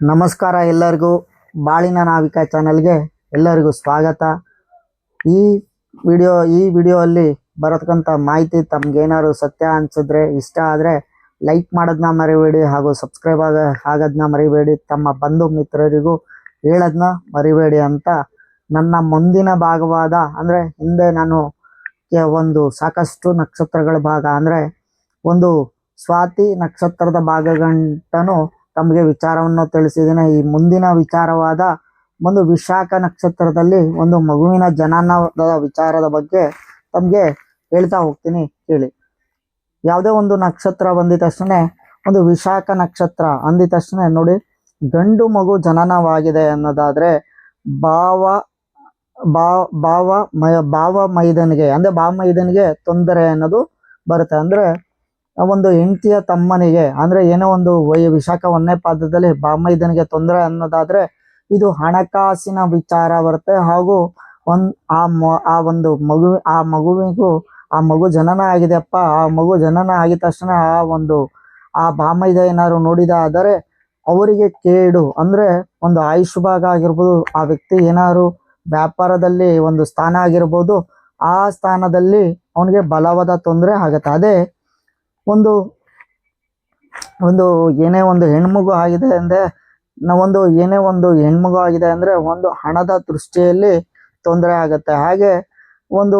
ನಮಸ್ಕಾರ ಎಲ್ಲರಿಗೂ. ಬಾಳಿನ ನಾವಿಕ ಚಾನಲ್ಗೆ ಎಲ್ಲರಿಗೂ ಸ್ವಾಗತ. ಈ ವಿಡಿಯೋ ಈ ವಿಡಿಯೋ ಅಲ್ಲಿ ಬರತಕ್ಕಂಥ ಮಾಹಿತಿ ತಮ್ಗೇನಾದ್ರು ಸತ್ಯ ಅನ್ಸಿದ್ರೆ, ಇಷ್ಟ ಆದರೆ ಲೈಕ್ ಮಾಡೋದನ್ನ ಮರಿಬೇಡಿ ಹಾಗೂ ಸಬ್ಸ್ಕ್ರೈಬ್ ಆಗ ಆಗೋದನ್ನ ಮರಿಬೇಡಿ. ತಮ್ಮ ಬಂಧು ಮಿತ್ರರಿಗೂ ಹೇಳೋದನ್ನ ಮರಿಬೇಡಿ ಅಂತ ನನ್ನ ಮುಂದಿನ ಭಾಗವಾದ, ಅಂದರೆ ಹಿಂದೆ ನಾನು ಒಂದು ಸಾಕಷ್ಟು ನಕ್ಷತ್ರಗಳ ಭಾಗ, ಅಂದರೆ ಒಂದು ಸ್ವಾತಿ ನಕ್ಷತ್ರದ ಭಾಗಗಂಟನು ತಮಗೆ ವಿಚಾರವನ್ನು ತಿಳಿಸಿದ್ದೇನೆ. ಈ ಮುಂದಿನ ವಿಚಾರವಾದ ಒಂದು ವಿಶಾಖ ನಕ್ಷತ್ರದಲ್ಲಿ ಒಂದು ಮಗುವಿನ ಜನನದ ವಿಚಾರದ ಬಗ್ಗೆ ತಮಗೆ ಹೇಳ್ತಾ ಹೋಗ್ತೀನಿ ಕೇಳಿ. ಯಾವುದೇ ಒಂದು ನಕ್ಷತ್ರ ಬಂದಿದ ತಕ್ಷಣ ಒಂದು ವಿಶಾಖ ನಕ್ಷತ್ರ ಅಂದಿದ ತಕ್ಷಣ ನೋಡಿ, ಗಂಡು ಮಗು ಜನನವಾಗಿದೆ ಅನ್ನೋದಾದ್ರೆ ಭಾವ ಭಾವ ಭಾವ ಮಯ, ಭಾವ ಮೈದನಿಗೆ, ಅಂದ್ರೆ ಭಾವ ಮೈದನಿಗೆ ತೊಂದರೆ ಅನ್ನೋದು ಬರುತ್ತೆ. ಅಂದ್ರೆ ಒಂದು ಹೆಂಡತಿಯ ತಮ್ಮನಿಗೆ, ಅಂದ್ರೆ ಏನೋ ಒಂದು ವಿಶಾಖ ಒಂದನೇ ಪಾದದಲ್ಲಿ ಬಾಮೈದನಿಗೆ ತೊಂದರೆ ಅನ್ನೋದಾದ್ರೆ ಇದು ಹಣಕಾಸಿನ ವಿಚಾರ ಬರುತ್ತೆ. ಹಾಗೂ ಒಂದ್ ಆ ಮ- ಆ ಒಂದು ಮಗು, ಆ ಮಗುವಿಗೂ, ಆ ಮಗು ಜನನ ಆಗಿದೆಯಪ್ಪ, ಆ ಮಗು ಜನನ ಆಗಿದ ತಕ್ಷಣ ಆ ಒಂದು, ಆ ಬಾಮೈದ ಏನಾದ್ರು ನೋಡಿದ ಆದರೆ ಅವರಿಗೆ ಕೇಡು. ಅಂದ್ರೆ ಒಂದು ಆಯುಷ್ ಭಾಗ ಆಗಿರ್ಬೋದು, ಆ ವ್ಯಕ್ತಿ ಏನಾದ್ರು ವ್ಯಾಪಾರದಲ್ಲಿ ಒಂದು ಸ್ಥಾನ ಆಗಿರ್ಬೋದು, ಆ ಸ್ಥಾನದಲ್ಲಿ ಅವನಿಗೆ ಬಲವಾದ ತೊಂದರೆ ಆಗುತ್ತೆ. ಅದೇ ಒಂದು ಒಂದು ಏನೇ ಒಂದು ಹೆಣ್ಮಗು ಆಗಿದೆ ಅಂದ್ರೆ ನಾವೊಂದು ಏನೇ ಒಂದು ಹೆಣ್ಮಗು ಆಗಿದೆ ಅಂದ್ರೆ ಒಂದು ಹಣದ ದೃಷ್ಟಿಯಲ್ಲಿ ತೊಂದರೆ ಆಗುತ್ತೆ. ಹಾಗೆ ಒಂದು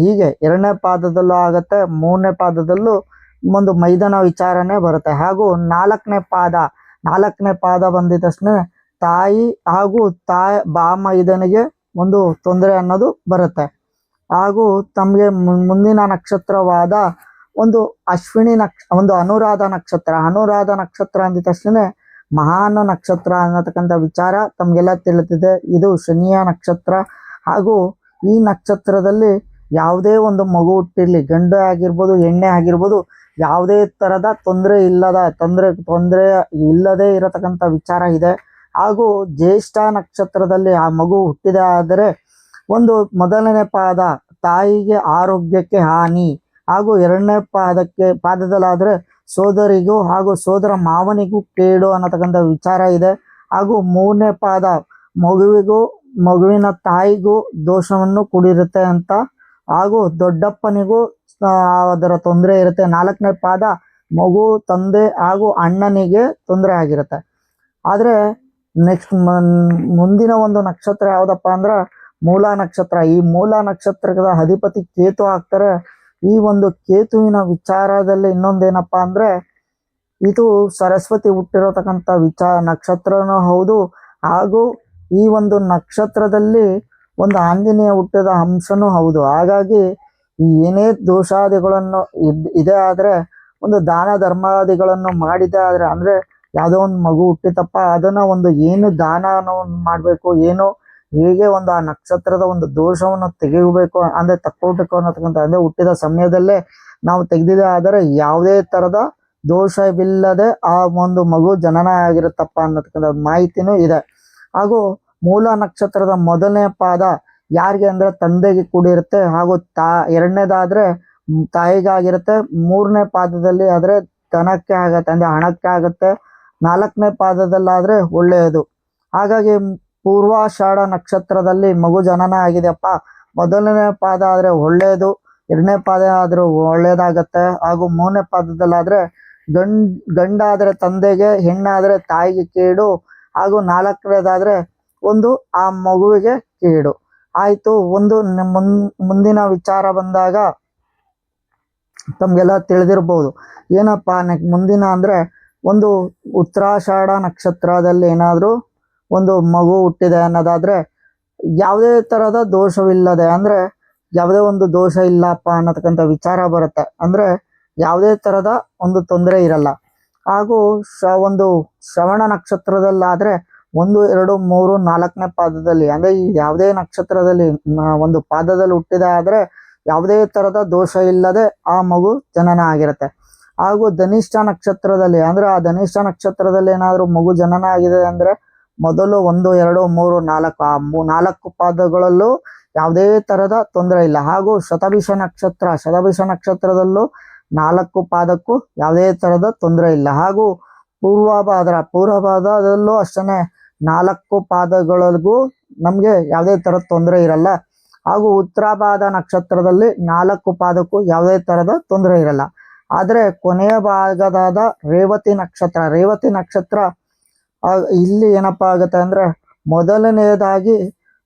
ಹೀಗೆ ಎರಡನೇ ಪಾದದಲ್ಲೂ ಆಗುತ್ತೆ, ಮೂರನೇ ಪಾದದಲ್ಲೂ ಒಂದು ಮೈದಾನ ವಿಚಾರನೆ ಬರುತ್ತೆ. ಹಾಗೂ ನಾಲ್ಕನೇ ಪಾದ ನಾಲ್ಕನೇ ಪಾದ ಬಂದಿದ ತಕ್ಷಣ ತಾಯಿ ಹಾಗೂ ತಾಯಿ ಬಾ ಮೈದನಿಗೆ ಒಂದು ತೊಂದರೆ ಅನ್ನೋದು ಬರುತ್ತೆ. ಹಾಗೂ ತಮಗೆ ಮುಂದಿನ ನಕ್ಷತ್ರವಾದ ಒಂದು ಅಶ್ವಿನಿ ನಕ್ಷ, ಒಂದು ಅನುರಾಧ ನಕ್ಷತ್ರ. ಅನುರಾಧ ನಕ್ಷತ್ರ ಅಂದ ತಕ್ಷಣ ಮಹಾನ್ ನಕ್ಷತ್ರ ಅನ್ನತಕ್ಕಂಥ ವಿಚಾರ ತಮಗೆಲ್ಲ ತಿಳಿದಿದೆ. ಇದು ಶನಿಯ ನಕ್ಷತ್ರ. ಹಾಗೂ ಈ ನಕ್ಷತ್ರದಲ್ಲಿ ಯಾವುದೇ ಒಂದು ಮಗು ಹುಟ್ಟಿರಲಿ, ಗಂಡು ಆಗಿರ್ಬೋದು ಎಣ್ಣೆ ಆಗಿರ್ಬೋದು, ಯಾವುದೇ ತರದ ತೊಂದರೆ ಇಲ್ಲದ, ತೊಂದರೆ ತೊಂದರೆ ಇಲ್ಲದೆ ಇರತಕ್ಕಂಥ ವಿಚಾರ ಇದೆ. ಹಾಗೂ ಜ್ಯೇಷ್ಠ ನಕ್ಷತ್ರದಲ್ಲಿ ಆ ಮಗು ಹುಟ್ಟಿದೆ ಆದರೆ ಒಂದು ಮೊದಲನೇ ಪಾದ ತಾಯಿಗೆ ಆರೋಗ್ಯಕ್ಕೆ ಹಾನಿ. ಹಾಗೂ ಎರಡನೇ ಪಾದಕ್ಕೆ, ಪಾದದಲ್ಲಾದರೆ ಸೋದರಿಗೂ ಹಾಗೂ ಸೋದರ ಮಾವನಿಗೂ ಕೇಡು ಅನ್ನತಕ್ಕಂಥ ವಿಚಾರ ಇದೆ. ಹಾಗೂ ಮೂರನೇ ಪಾದ, ಮಗುವಿಗೂ, ಮಗುವಿನ ತಾಯಿಗೂ ದೋಷವನ್ನು ಕೂಡಿರುತ್ತೆ ಅಂತ. ಹಾಗೂ ದೊಡ್ಡಪ್ಪನಿಗೂ ಅದರ ತೊಂದರೆ ಇರುತ್ತೆ. ನಾಲ್ಕನೇ ಪಾದ, ಮಗು, ತಂದೆ ಹಾಗೂ ಅಣ್ಣನಿಗೆ ತೊಂದರೆ ಆಗಿರುತ್ತೆ. ಆದರೆ ನೆಕ್ಸ್ಟ್ ಮುಂದಿನ ಒಂದು ನಕ್ಷತ್ರ ಯಾವುದಪ್ಪ ಅಂದ್ರೆ ಮೂಲ ನಕ್ಷತ್ರ. ಈ ಮೂಲ ನಕ್ಷತ್ರದ ಅಧಿಪತಿ ಕೇತು ಆಗ್ತಾರೆ. ಈ ಒಂದು ಕೇತುವಿನ ವಿಚಾರದಲ್ಲಿ ಇನ್ನೊಂದೇನಪ್ಪ ಅಂದ್ರೆ, ಇದು ಸರಸ್ವತಿ ಹುಟ್ಟಿರತಕ್ಕಂಥ ವಿಚಾರ, ನಕ್ಷತ್ರನೂ ಹೌದು. ಹಾಗೂ ಈ ಒಂದು ನಕ್ಷತ್ರದಲ್ಲಿ ಒಂದು ಆಂಜನೇಯ ಹುಟ್ಟಿದ ಅಂಶನೂ ಹೌದು. ಹಾಗಾಗಿ ಏನೇ ದೋಷಾದಿಗಳನ್ನು ಇದ್, ಇದೆ ಆದರೆ, ಒಂದು ದಾನ ಧರ್ಮಾದಿಗಳನ್ನು ಮಾಡಿದೆ ಆದರೆ, ಅಂದ್ರೆ ಯಾವುದೋ ಒಂದು ಮಗು ಹುಟ್ಟಿತಪ್ಪ, ಅದನ್ನ ಒಂದು ಏನು ದಾನವನ್ನು ಮಾಡಬೇಕು, ಏನು ಹೇಗೆ ಒಂದು ಆ ನಕ್ಷತ್ರದ ಒಂದು ದೋಷವನ್ನು ತೆಗೆಯಬೇಕು ಅಂದ್ರೆ ತಕ್ಕೋಬೇಕು ಅನ್ನತಕ್ಕಂಥ ಅಂದ್ರೆ ಹುಟ್ಟಿದ ಸಮಯದಲ್ಲೇ ನಾವು ತೆಗೆದಿದೆ, ಆದರೆ ಯಾವುದೇ ತರದ ದೋಷವಿಲ್ಲದೆ ಆ ಒಂದು ಮಗು ಜನನ ಆಗಿರುತ್ತಪ್ಪ ಅನ್ನತಕ್ಕಂಥ ಮಾಹಿತಿನೂ ಇದೆ. ಹಾಗೂ ಮೂಲ ನಕ್ಷತ್ರದ ಮೊದಲನೇ ಪಾದ ಯಾರಿಗೆ ಅಂದ್ರೆ ತಂದೆಗೆ ಕೂಡಿರುತ್ತೆ, ಹಾಗೂ ತಾ ಎರಡನೇದಾದ್ರೆ ತಾಯಿಗಾಗಿರುತ್ತೆ, ಮೂರನೇ ಪಾದದಲ್ಲಿ ಆದ್ರೆ ದನಕ್ಕೆ ಆಗತ್ತೆ, ಅಂದ್ರೆ ಹಣಕ್ಕೆ ಆಗತ್ತೆ, ನಾಲ್ಕನೇ ಪಾದದಲ್ಲಾದ್ರೆ ಒಳ್ಳೆಯದು. ಹಾಗಾಗಿ ಪೂರ್ವಾಷಾಢ ನಕ್ಷತ್ರದಲ್ಲಿ ಮಗು ಜನನ ಆಗಿದೆಯಪ್ಪ ಮೊದಲನೇ ಪಾದ ಆದ್ರೆ ಒಳ್ಳೆಯದು ಎರಡನೇ ಪಾದ ಆದ್ರೂ ಒಳ್ಳೆಯದಾಗತ್ತೆ ಹಾಗೂ ಮೂರನೇ ಪಾದದಲ್ಲಾದರೆ ಗಂಡ್, ಗಂಡಾದ್ರೆ ತಂದೆಗೆ, ಹೆಣ್ಣಾದ್ರೆ ತಾಯಿಗೆ ಕೇಡು, ಹಾಗೂ ನಾಲ್ಕನೇದಾದ್ರೆ ಒಂದು ಆ ಮಗುವಿಗೆ ಕೇಡು. ಆಯಿತು, ಒಂದು ಮುಂದಿನ ವಿಚಾರ ಬಂದಾಗ ತಮಗೆಲ್ಲ ತಿಳಿದಿರ್ಬೋದು. ಏನಪ್ಪ ಮುಂದಿನ ಅಂದ್ರೆ ಒಂದು ಉತ್ತರಾಷಾಢ ನಕ್ಷತ್ರದಲ್ಲಿ ಏನಾದ್ರೂ ಒಂದು ಮಗು ಹುಟ್ಟಿದೆ ಅನ್ನೋದಾದ್ರೆ ಯಾವುದೇ ಥರದ ದೋಷವಿಲ್ಲದೆ, ಅಂದ್ರೆ ಯಾವುದೇ ಒಂದು ದೋಷ ಇಲ್ಲಪ್ಪ ಅನ್ನತಕ್ಕಂಥ ವಿಚಾರ ಬರುತ್ತೆ. ಅಂದ್ರೆ ಯಾವುದೇ ಥರದ ಒಂದು ತೊಂದರೆ ಇರಲ್ಲ. ಹಾಗೂ ಶ, ಒಂದು ಶ್ರವಣ ನಕ್ಷತ್ರದಲ್ಲಾದ್ರೆ ಒಂದು, ಎರಡು, ಮೂರು, ನಾಲ್ಕನೇ ಪಾದದಲ್ಲಿ, ಅಂದ್ರೆ ಈ ಯಾವುದೇ ನಕ್ಷತ್ರದಲ್ಲಿ ಒಂದು ಪಾದದಲ್ಲಿ ಹುಟ್ಟಿದೆ ಆದರೆ ಯಾವುದೇ ಥರದ ದೋಷ ಇಲ್ಲದೆ ಆ ಮಗು ಜನನ ಆಗಿರುತ್ತೆ. ಹಾಗೂ ಧನಿಷ್ಠ ನಕ್ಷತ್ರದಲ್ಲಿ, ಅಂದ್ರೆ ಆ ಧನಿಷ್ಠ ನಕ್ಷತ್ರದಲ್ಲಿ ಏನಾದರೂ ಮಗು ಜನನ ಆಗಿದೆ ಅಂದ್ರೆ ಮೊದಲು ಒಂದು, ಎರಡು, ಮೂರು, ನಾಲ್ಕು, ಆ ಮೂ, ನಾಲ್ಕು ಪಾದಗಳಲ್ಲೂ ಯಾವುದೇ ತರದ ತೊಂದರೆ ಇಲ್ಲ. ಹಾಗೂ ಶತಭಿಷ ನಕ್ಷತ್ರ, ಶತಭಿಷ ನಕ್ಷತ್ರದಲ್ಲೂ ನಾಲ್ಕು ಪಾದಕ್ಕೂ ಯಾವುದೇ ತರದ ತೊಂದರೆ ಇಲ್ಲ. ಹಾಗೂ ಪೂರ್ವಪಾದ ಪೂರ್ವಪಾದದಲ್ಲೂ ಅಷ್ಟೇ ನಾಲ್ಕು ಪಾದಗಳಿಗೂ ನಮಗೆ ಯಾವುದೇ ಥರದ ತೊಂದರೆ ಇರಲ್ಲ. ಹಾಗೂ ಉತ್ತರಾಪಾದ ನಕ್ಷತ್ರದಲ್ಲಿ ನಾಲ್ಕು ಪಾದಕ್ಕೂ ಯಾವುದೇ ಥರದ ತೊಂದರೆ ಇರಲ್ಲ. ಆದರೆ ಕೊನೆಯ ಭಾಗದಾದ ರೇವತಿ ನಕ್ಷತ್ರ ರೇವತಿ ನಕ್ಷತ್ರ ಇಲ್ಲಿ ಏನಪ್ಪ ಆಗುತ್ತೆ ಅಂದ್ರೆ ಮೊದಲನೆಯದಾಗಿ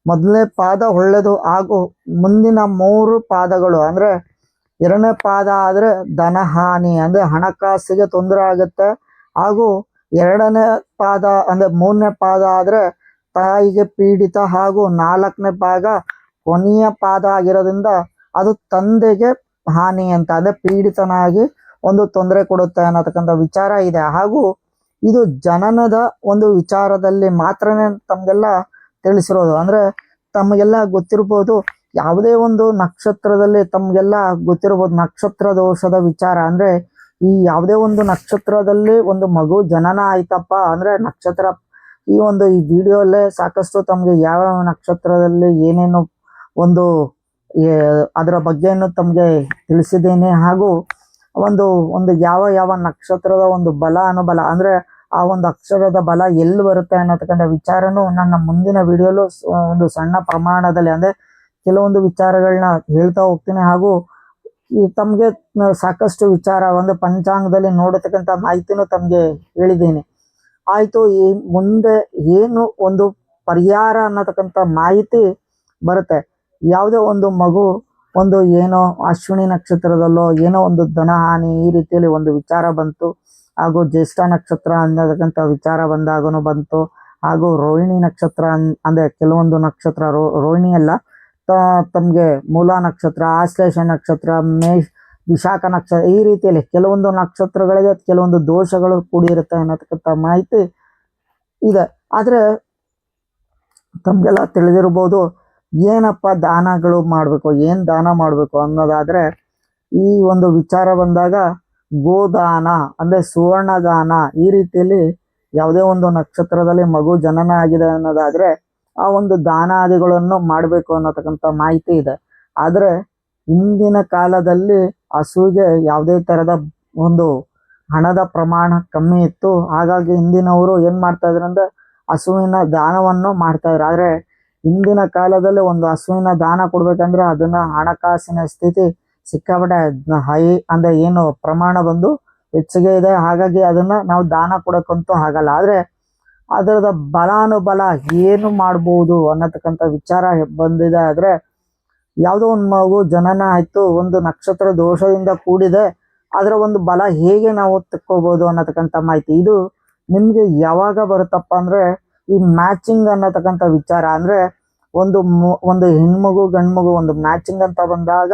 ಮೊದಲನೇ ಪಾದ ಒಳ್ಳೆಯದು ಹಾಗೂ ಮುಂದಿನ ಮೂರು ಪಾದಗಳು ಅಂದ್ರೆ ಎರಡನೇ ಪಾದ ಆದ್ರೆ ಧನಹಾನಿ ಅಂದ್ರೆ ಹಣಕಾಸಿಗೆ ತೊಂದರೆ ಆಗುತ್ತೆ ಹಾಗೂ ಎರಡನೇ ಪಾದ ಅಂದ್ರೆ ಮೂರನೇ ಪಾದ ಆದ್ರೆ ತಾಯಿಗೆ ಪೀಡಿತ ಹಾಗೂ ನಾಲ್ಕನೇ ಭಾಗ ಕೊನೆಯ ಪಾದ ಆಗಿರೋದ್ರಿಂದ ಅದು ತಂದೆಗೆ ಹಾನಿ ಅಂತ ಅಂದರೆ ಪೀಡಿತನಾಗಿ ಒಂದು ತೊಂದರೆ ಕೊಡುತ್ತೆ ಅನ್ನತಕ್ಕಂಥ ವಿಚಾರ ಇದೆ ಹಾಗೂ ಇದು ಜನನದ ಒಂದು ವಿಚಾರದಲ್ಲಿ ಮಾತ್ರನೇ ತಮಗೆಲ್ಲ ತಿಳಿಸಿರೋದು. ಅಂದ್ರೆ ತಮಗೆಲ್ಲ ಗೊತ್ತಿರ್ಬೋದು, ಯಾವುದೇ ಒಂದು ನಕ್ಷತ್ರದಲ್ಲಿ ತಮಗೆಲ್ಲ ಗೊತ್ತಿರ್ಬೋದು, ನಕ್ಷತ್ರ ದೋಷದ ವಿಚಾರ. ಅಂದ್ರೆ ಈ ಯಾವುದೇ ಒಂದು ನಕ್ಷತ್ರದಲ್ಲಿ ಒಂದು ಮಗು ಜನನ ಆಯ್ತಪ್ಪ ಅಂದ್ರೆ ನಕ್ಷತ್ರ, ಈ ಒಂದು ಈ ವಿಡಿಯೋಲ್ಲೇ ಸಾಕಷ್ಟು ತಮಗೆ ಯಾವ ನಕ್ಷತ್ರದಲ್ಲಿ ಏನೇನು ಒಂದು ಅದರ ಬಗ್ಗೆಯನ್ನು ತಮಗೆ ತಿಳಿಸಿದ್ದೇನೆ. ಹಾಗೂ ಒಂದು ಒಂದು ಯಾವ ಯಾವ ನಕ್ಷತ್ರದ ಒಂದು ಬಲ, ಅನುಬಲ, ಅಂದ್ರೆ ಆ ಒಂದು ಅಕ್ಷರದ ಬಲ ಎಲ್ಲಿ ಬರುತ್ತೆ ಅನ್ನತಕ್ಕಂಥ ವಿಚಾರನು ನನ್ನ ಮುಂದಿನ ವಿಡಿಯೋಲು ಒಂದು ಸಣ್ಣ ಪ್ರಮಾಣದಲ್ಲಿ, ಅಂದ್ರೆ ಕೆಲವೊಂದು ವಿಚಾರಗಳನ್ನ ಹೇಳ್ತಾ ಹೋಗ್ತೀನಿ. ಹಾಗೂ ತಮಗೆ ಸಾಕಷ್ಟು ವಿಚಾರ, ಒಂದು ಪಂಚಾಂಗದಲ್ಲಿ ನೋಡತಕ್ಕಂಥ ಮಾಹಿತಿನೂ ತಮಗೆ ಹೇಳಿದ್ದೀನಿ. ಆಯ್ತು, ಈ ಮುಂದೆ ಏನು ಒಂದು ಪರಿಹಾರ ಅನ್ನತಕ್ಕಂಥ ಮಾಹಿತಿ ಬರುತ್ತೆ. ಯಾವುದೇ ಒಂದು ಮಗು ಒಂದು ಏನೋ ಅಶ್ವಿನಿ ನಕ್ಷತ್ರದಲ್ಲೋ ಏನೋ ಒಂದು ಧನಹಾನಿ ಈ ರೀತಿಯಲ್ಲಿ ಒಂದು ವಿಚಾರ ಬಂತು. ಹಾಗೂ ಜ್ಯೇಷ್ಠ ನಕ್ಷತ್ರ ಅನ್ನತಕ್ಕಂಥ ವಿಚಾರ ಬಂದಾಗನು ಬಂತು. ಹಾಗೂ ರೋಹಿಣಿ ನಕ್ಷತ್ರ ಅಂದ್ರೆ ಕೆಲವೊಂದು ನಕ್ಷತ್ರ ರೋ, ರೋಹಿಣಿ ಅಲ್ಲ ತಮಗೆ ತಮ್ಗೆ ಮೂಲ ನಕ್ಷತ್ರ, ಆಶ್ಲೇಷ ನಕ್ಷತ್ರ, ಮೇಷ್, ವಿಶಾಖ ನಕ್ಷತ್ರ ಈ ರೀತಿಯಲ್ಲಿ ಕೆಲವೊಂದು ನಕ್ಷತ್ರಗಳಿಗೆ ಕೆಲವೊಂದು ದೋಷಗಳು ಕೂಡಿರುತ್ತೆ ಅನ್ನತಕ್ಕಂಥ ಮಾಹಿತಿ ಇದೆ. ಆದರೆ ತಮಗೆಲ್ಲ ತಿಳಿದಿರ್ಬೋದು ಏನಪ್ಪ ದಾನಗಳು ಮಾಡಬೇಕು, ಏನು ದಾನ ಮಾಡಬೇಕು ಅನ್ನೋದಾದರೆ, ಈ ಒಂದು ವಿಚಾರ ಬಂದಾಗ ಗೋದಾನ, ಅಂದರೆ ಸುವರ್ಣ ದಾನ ಈ ರೀತಿಯಲ್ಲಿ ಯಾವುದೇ ಒಂದು ನಕ್ಷತ್ರದಲ್ಲಿ ಮಗು ಜನನ ಆಗಿದೆ ಅನ್ನೋದಾದರೆ, ಆ ಒಂದು ದಾನಾದಿಗಳನ್ನು ಮಾಡಬೇಕು ಅನ್ನತಕ್ಕಂಥ ಮಾಹಿತಿ ಇದೆ. ಆದರೆ ಇಂದಿನ ಕಾಲದಲ್ಲಿ ಹಸುವಿಗೆ ಯಾವುದೇ ಥರದ ಒಂದು ಹಣದ ಪ್ರಮಾಣ ಕಮ್ಮಿ ಇತ್ತು. ಹಾಗಾಗಿ ಇಂದಿನವರು ಏನು ಮಾಡ್ತಾ ಇದ್ರಂದ್ರೆ, ಹಸುವಿನ ದಾನವನ್ನು ಮಾಡ್ತಾ ಇದ್ರು. ಆದ್ರೆ ಇಂದಿನ ಕಾಲದಲ್ಲಿ ಒಂದು ಹಸುವಿನ ದಾನ ಕೊಡ್ಬೇಕಂದ್ರೆ ಅದನ್ನ ಹಣಕಾಸಿನ ಸ್ಥಿತಿ ಸಿಕ್ಕಾಪಟ್ಟೆ ಹೈ ಅಂದ್ರೆ ಏನು ಪ್ರಮಾಣ ಬಂದು ಹೆಚ್ಚಿಗೆ ಇದೆ. ಹಾಗಾಗಿ ಅದನ್ನ ನಾವು ದಾನ ಕೊಡಕ್ಕಂತೂ ಆಗಲ್ಲ. ಆದ್ರೆ ಅದರದ ಬಲಾನುಬಲ ಏನು ಮಾಡ್ಬೋದು ಅನ್ನತಕ್ಕಂಥ ವಿಚಾರ ಬಂದಿದೆ. ಆದ್ರೆ ಯಾವುದೋ ಒಂದು ಮಗು ಜನನ ಆಯ್ತು, ಒಂದು ನಕ್ಷತ್ರ ದೋಷದಿಂದ ಕೂಡಿದೆ, ಅದರ ಒಂದು ಬಲ ಹೇಗೆ ನಾವು ತಕ್ಕೋಬಹುದು ಅನ್ನತಕ್ಕಂಥ ಮಾಹಿತಿ. ಇದು ನಿಮ್ಗೆ ಯಾವಾಗ ಬರುತ್ತಪ್ಪ ಅಂದ್ರೆ ಈ ಮ್ಯಾಚಿಂಗ್ ಅನ್ನತಕ್ಕಂಥ ವಿಚಾರ ಅಂದ್ರೆ ಒಂದು ಒಂದು ಹೆಣ್ಮಗು, ಗಂಡ್ಮಗು ಒಂದು ಮ್ಯಾಚಿಂಗ್ ಅಂತ ಬಂದಾಗ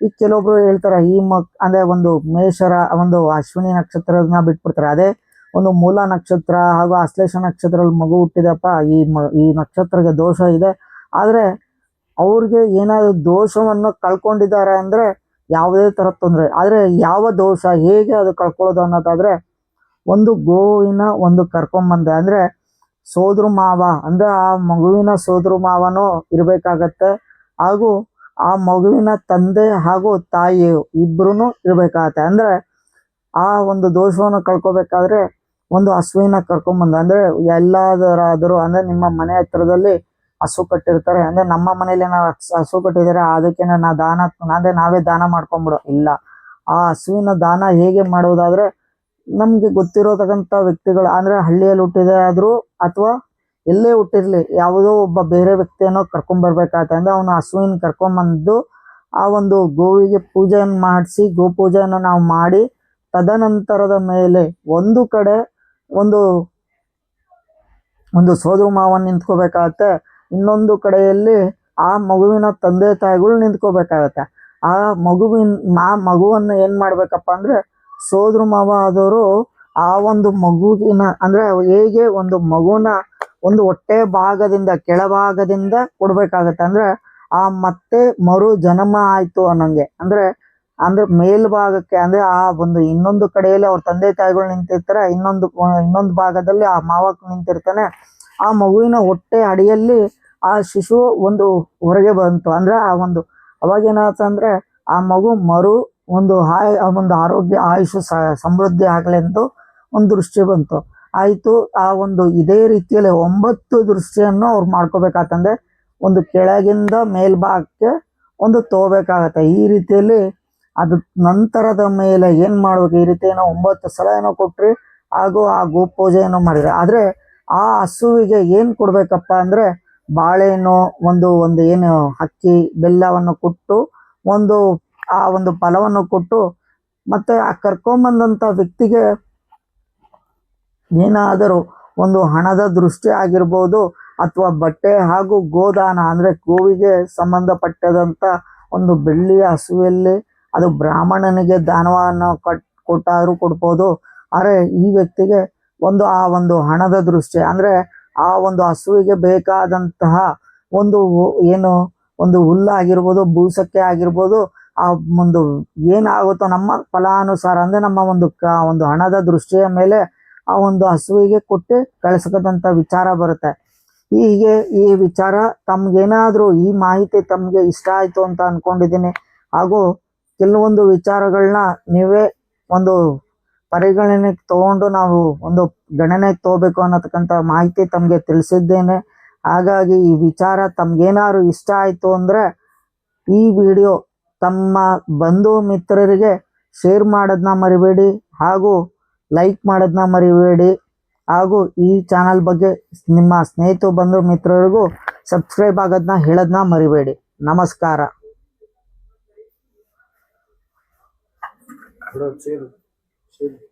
ಈ ಕೆಲವೊಬ್ರು ಹೇಳ್ತಾರೆ, ಈ ಮಕ್, ಅಂದ್ರೆ ಒಂದು ಮೇಷರ, ಒಂದು ಅಶ್ವಿನಿ ನಕ್ಷತ್ರನ ಬಿಟ್ಬಿಡ್ತಾರೆ. ಅದೇ ಒಂದು ಮೂಲ ನಕ್ಷತ್ರ ಹಾಗೂ ಆಶ್ಲೇಷ ನಕ್ಷತ್ರದಲ್ಲಿ ಮಗು ಹುಟ್ಟಿದಪ್ಪ, ಈ ಮ, ಈ ನಕ್ಷತ್ರಕ್ಕೆ ದೋಷ ಇದೆ. ಆದ್ರೆ ಅವ್ರಿಗೆ ಏನಾದ್ರು ದೋಷವನ್ನು ಕಳ್ಕೊಂಡಿದ್ದಾರೆ ಅಂದ್ರೆ ಯಾವುದೇ ತರ ತೊಂದರೆ, ಆದ್ರೆ ಯಾವ ದೋಷ, ಹೇಗೆ ಅದು ಕಳ್ಕೊಳ್ಳೋದು ಅನ್ನೋದಾದ್ರೆ ಒಂದು ಗೋವಿನ ಒಂದು ಕರ್ಕೊಂಬಂದೆ. ಅಂದ್ರೆ ಸೋದ್ರ ಮಾವ ಅಂದ್ರೆ ಆ ಮಗುವಿನ ಸೋದ್ರ ಮಾವನು ಇರಬೇಕಾಗತ್ತೆ. ಹಾಗೂ ಆ ಮಗುವಿನ ತಂದೆ ಹಾಗೂ ತಾಯಿ ಇಬ್ಬರೂ ಇರಬೇಕಾಗತ್ತೆ. ಅಂದ್ರೆ ಆ ಒಂದು ದೋಷವನ್ನು ಕಳ್ಕೊಬೇಕಾದ್ರೆ ಒಂದು ಹಸುವಿನ ಕರ್ಕೊಂಬಂದ ಅಂದ್ರೆ ಎಲ್ಲದರಾದರೂ ಅಂದ್ರೆ ನಿಮ್ಮ ಮನೆ ಹತ್ರದಲ್ಲಿ ಹಸು ಕಟ್ಟಿರ್ತಾರೆ. ಅಂದ್ರೆ ನಮ್ಮ ಮನೇಲಿ ನಾವು ಹಸು ಕಟ್ಟಿದರೆ ಅದಕ್ಕೆ ನಾ ದಾನ, ಅಂದ್ರೆ ನಾವೇ ದಾನ ಮಾಡ್ಕೊಂಬಿಡೋ ಇಲ್ಲ, ಆ ಹಸುವಿನ ದಾನ ಹೇಗೆ ಮಾಡುವುದಾದ್ರೆ ನಮ್ಗೆ ಗೊತ್ತಿರೋತಕ್ಕಂಥ ವ್ಯಕ್ತಿಗಳು, ಅಂದ್ರೆ ಹಳ್ಳಿಯಲ್ಲಿ ಹುಟ್ಟಿದೆ ಆದ್ರೂ ಅಥವಾ ಎಲ್ಲೇ ಹುಟ್ಟಿರ್ಲಿ, ಯಾವುದೋ ಒಬ್ಬ ಬೇರೆ ವ್ಯಕ್ತಿಯನ್ನು ಅಂದ್ರೆ ಅವನು ಹಸುವಿನ ಕರ್ಕೊಂಬಂದು ಆ ಒಂದು ಗೋವಿಗೆ ಪೂಜೆಯನ್ನು ಮಾಡಿಸಿ, ಗೋಪೂಜೆಯನ್ನು ನಾವು ಮಾಡಿ, ತದನಂತರದ ಮೇಲೆ ಒಂದು ಕಡೆ ಒಂದು ಒಂದು ಸೋದರ ಮಾವನ್ ನಿಂತ್ಕೋಬೇಕಾಗತ್ತೆ, ಇನ್ನೊಂದು ಕಡೆಯಲ್ಲಿ ಆ ಮಗುವಿನ ತಂದೆ ತಾಯಿಗಳು ನಿಂತ್ಕೋಬೇಕಾಗತ್ತೆ. ಆ ಮಗುವಿನ, ಆ ಮಗುವನ್ನು ಏನ್ ಮಾಡ್ಬೇಕಪ್ಪ ಅಂದ್ರೆ ಸೋದರ ಮಾವ ಆದವರು ಆ ಒಂದು ಮಗುವಿನ, ಅಂದ್ರೆ ಹೇಗೆ ಒಂದು ಮಗುನ ಒಂದು ಹೊಟ್ಟೆ ಭಾಗದಿಂದ ಕೆಳಭಾಗದಿಂದ ಕೊಡ್ಬೇಕಾಗತ್ತೆ. ಅಂದ್ರೆ ಆ ಮತ್ತೆ ಮರು ಜನ್ಮ ಆಯ್ತು ಅನ್ನಂಗೆ. ಅಂದ್ರೆ ಅಂದ್ರೆ ಮೇಲ್ಭಾಗಕ್ಕೆ ಅಂದ್ರೆ ಆ ಒಂದು ಇನ್ನೊಂದು ಕಡೆಯಲ್ಲಿ ಅವ್ರ ತಂದೆ ತಾಯಿಗಳು ನಿಂತಿರ್ತಾರೆ, ಇನ್ನೊಂದು ಇನ್ನೊಂದು ಭಾಗದಲ್ಲಿ ಆ ಮಾವ ನಿಂತಿರ್ತಾನೆ. ಆ ಮಗುವಿನ ಹೊಟ್ಟೆ ಅಡಿಯಲ್ಲಿ ಆ ಶಿಶು ಒಂದು ಹೊರಗೆ ಬಂತು. ಅಂದ್ರೆ ಆ ಒಂದು ಅವಾಗ ಏನಾಯ್ತು ಅಂದ್ರೆ ಆ ಮಗು ಮರು ಒಂದು ಆ ಒಂದು ಆರೋಗ್ಯ, ಆಯುಷು ಸಮೃದ್ಧಿ ಸಮೃದ್ಧಿ ಎಂದು ಒಂದು ದೃಷ್ಟಿ ಬಂತು. ಆಯಿತು, ಆ ಒಂದು ಇದೇ ರೀತಿಯಲ್ಲಿ ಒಂಬತ್ತು ದೃಷ್ಟಿಯನ್ನು ಅವ್ರು ಮಾಡ್ಕೋಬೇಕಾತಂದ್ರೆ ಒಂದು ಕೆಳಗಿಂದ ಮೇಲ್ಭಾಗಕ್ಕೆ ಒಂದು ತಗೋಬೇಕಾಗತ್ತೆ. ಈ ರೀತಿಯಲ್ಲಿ ಅದು ನಂತರದ ಮೇಲೆ ಏನ್ ಮಾಡ್ಬೇಕು? ಈ ರೀತಿ ಏನೋ ಒಂಬತ್ತು ಸಲ ಏನೋ ಕೊಟ್ರಿ, ಹಾಗೂ ಆ ಗೋಪೂಜೆಯನ್ನು ಮಾಡಿದ್ರೆ ಆದ್ರೆ ಆ ಹಸುವಿಗೆ ಏನ್ ಕೊಡ್ಬೇಕಪ್ಪ ಅಂದ್ರೆ ಬಾಳೆಹಣ್ಣು, ಒಂದು ಒಂದು ಏನು ಅಕ್ಕಿ ಬೆಲ್ಲವನ್ನು ಕೊಟ್ಟು ಒಂದು ಆ ಒಂದು ಫಲವನ್ನು ಕೊಟ್ಟು ಮತ್ತೆ ಆ ಕರ್ಕೊಂಬಂದಂಥ ವ್ಯಕ್ತಿಗೆ ಏನಾದರೂ ಒಂದು ಹಣದ ದೃಷ್ಟಿ ಆಗಿರ್ಬೋದು ಅಥವಾ ಬಟ್ಟೆ ಹಾಗೂ ಗೋದಾನ ಅಂದರೆ ಗೋವಿಗೆ ಸಂಬಂಧಪಟ್ಟದಂಥ ಒಂದು ಬೆಳ್ಳಿಯ ಹಸುವಲ್ಲಿ ಅದು ಬ್ರಾಹ್ಮಣನಿಗೆ ದಾನವನ್ನು ಕಟ್ ಕೊಟ್ಟಾದರೂ ಕೊಡ್ಬೋದು. ಆದರೆ ಈ ವ್ಯಕ್ತಿಗೆ ಒಂದು ಆ ಒಂದು ಹಣದ ದೃಷ್ಟಿ ಅಂದರೆ ಆ ಒಂದು ಹಸುವಿಗೆ ಬೇಕಾದಂತಹ ಒಂದು ಏನು ಒಂದು ಹುಲ್ಲಾಗಿರ್ಬೋದು ಬೂಸಕ್ಕೆ ಆಗಿರ್ಬೋದು ಆ ಒಂದು ಏನಾಗುತ್ತೋ ನಮ್ಮ ಫಲಾನುಸಾರ, ಅಂದ್ರೆ ನಮ್ಮ ಒಂದು ಕ, ಒಂದು ಹಣದ ದೃಷ್ಟಿಯ ಮೇಲೆ ಆ ಒಂದು ಹಸುವಿಗೆ ಕೊಟ್ಟು ಕಳಿಸಕದಂತ ವಿಚಾರ ಬರುತ್ತೆ. ಹೀಗೆ ಈ ವಿಚಾರ ತಮ್ಗೇನಾದ್ರೂ ಈ ಮಾಹಿತಿ ತಮಗೆ ಇಷ್ಟ ಆಯ್ತು ಅಂತ ಅನ್ಕೊಂಡಿದ್ದೀನಿ. ಹಾಗೂ ಕೆಲವೊಂದು ವಿಚಾರಗಳನ್ನ ನೀವೇ ಒಂದು ಪರಿಗಣನೆಗೆ ತಗೊಂಡು ನಾವು ಒಂದು ಗಣನೆಗೆ ತಗೋಬೇಕು ಅನ್ನತಕ್ಕಂಥ ಮಾಹಿತಿ ತಮಗೆ ತಿಳಿಸಿದ್ದೇನೆ. ಹಾಗಾಗಿ ಈ ವಿಚಾರ ತಮ್ಗೇನಾದ್ರು ಇಷ್ಟ ಆಯ್ತು ಅಂದ್ರೆ ಈ ವಿಡಿಯೋ ತಮ್ಮ ಬಂಧು ಮಿತ್ರರಿಗೆ ಶೇರ್ ಮಾಡೋದನ್ನ ಮರಿಬೇಡಿ ಹಾಗೂ ಲೈಕ್ ಮಾಡೋದನ್ನ ಮರಿಬೇಡಿ ಹಾಗೂ ಈ ಚಾನಲ್ ಬಗ್ಗೆ ನಿಮ್ಮ ಸ್ನೇಹಿತ ಬಂಧು ಮಿತ್ರರಿಗೂ ಸಬ್ಸ್ಕ್ರೈಬ್ ಆಗೋದನ್ನ ಹೇಳೋದನ್ನ ಮರಿಬೇಡಿ ನಮಸ್ಕಾರ. Chill.